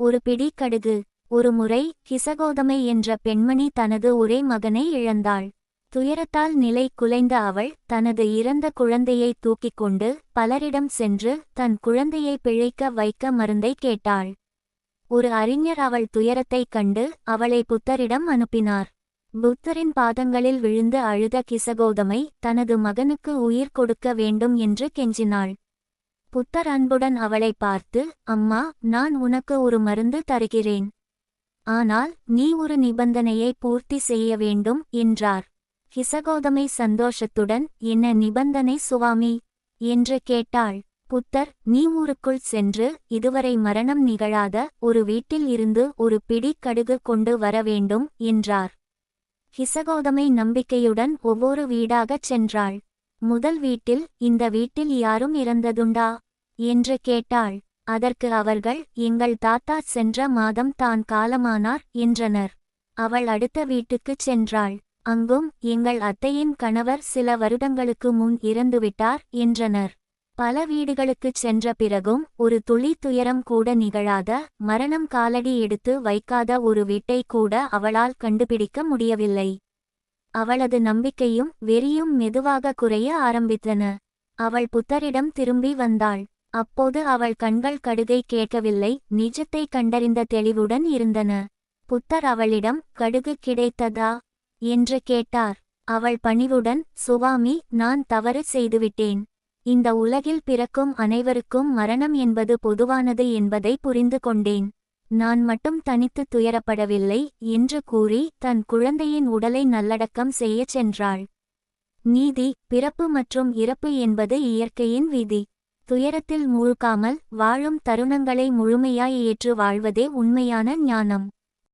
ஒரு பிடி கடுகு ஒருமுறை கிசகோதமை என்ற பெண்மணி தனது ஒரே மகனை இழந்தாள். துயரத்தால் நிலை குலைந்த அவள் தனது இறந்த குழந்தையை தூக்கிக் கொண்டு பலரிடம் சென்று தன் குழந்தையை பிழைக்க வைக்க மருந்தை கேட்டாள். ஒரு அறிஞர் அவள் துயரத்தைக் கண்டு அவளை புத்தரிடம் அனுப்பினார். புத்தரின் பாதங்களில் விழுந்து அழுத கிசகோதமை தனது மகனுக்கு உயிர் கொடுக்க வேண்டும் என்று கெஞ்சினாள். புத்தர் அன்புடன் அவளை பார்த்து அம்மா நான் உனக்கு ஒரு மருந்து தருகிறேன். ஆனால் நீ ஒரு நிபந்தனையை பூர்த்தி செய்ய வேண்டும் என்றார். கிசகோதமை சந்தோஷத்துடன் என்ன நிபந்தனை சுவாமி என்று கேட்டாள். புத்தர் நீ ஊருக்குள் சென்று இதுவரை மரணம் நிகழாத ஒரு வீட்டில் இருந்து ஒரு பிடி கடுகு கொண்டு வர வேண்டும் என்றார். ஹிசகோதமை நம்பிக்கையுடன் ஒவ்வொரு வீடாகச் சென்றாள். முதல் வீட்டில் இந்த வீட்டில் யாரும் இறந்ததுண்டா? என்று கேட்டாள். அதற்கு அவர்கள் எங்கள் தாத்தா சென்ற மாதம் தான் காலமானார் என்றனர். அவள் அடுத்த வீட்டுக்குச் சென்றாள். அங்கும் எங்கள் அத்தையின் கணவர் சில வருடங்களுக்கு முன் இறந்துவிட்டார் என்றனர். பல வீடுகளுக்குச் சென்ற பிறகும் ஒரு துளி துயரம் கூட நிகழாத மரணம் காலடி எடுத்து வைக்காத ஒரு வீட்டை கூட அவளால் கண்டுபிடிக்க முடியவில்லை. அவளது நம்பிக்கையும் வெறியும் மெதுவாக குறைய ஆரம்பித்தன. அவள் புத்தரிடம் திரும்பி வந்தாள். அப்போது அவள் கண்கள் கடுகை கேட்கவில்லை நிஜத்தை கண்டறிந்த தெளிவுடன் இருந்தன. புத்தர் அவளிடம் கடுகு கிடைத்ததா என்று கேட்டார். அவள் பணிவுடன் சுவாமி நான் தவறு செய்துவிட்டேன். இந்த உலகில் பிறக்கும் அனைவருக்கும் மரணம் என்பது பொதுவானது என்பதை புரிந்து கொண்டேன். நான் மட்டும் தனித்து துயரப்படவில்லை என்று கூறி தன் குழந்தையின் உடலை நல்லடக்கம் செய்யச் சென்றாள். நீதி பிறப்பு மற்றும் இறப்பு என்பது இயற்கையின் விதி. துயரத்தில் மூழ்காமல் வாழும் தருணங்களை முழுமையாய் ஏற்று வாழ்வதே உண்மையான ஞானம்.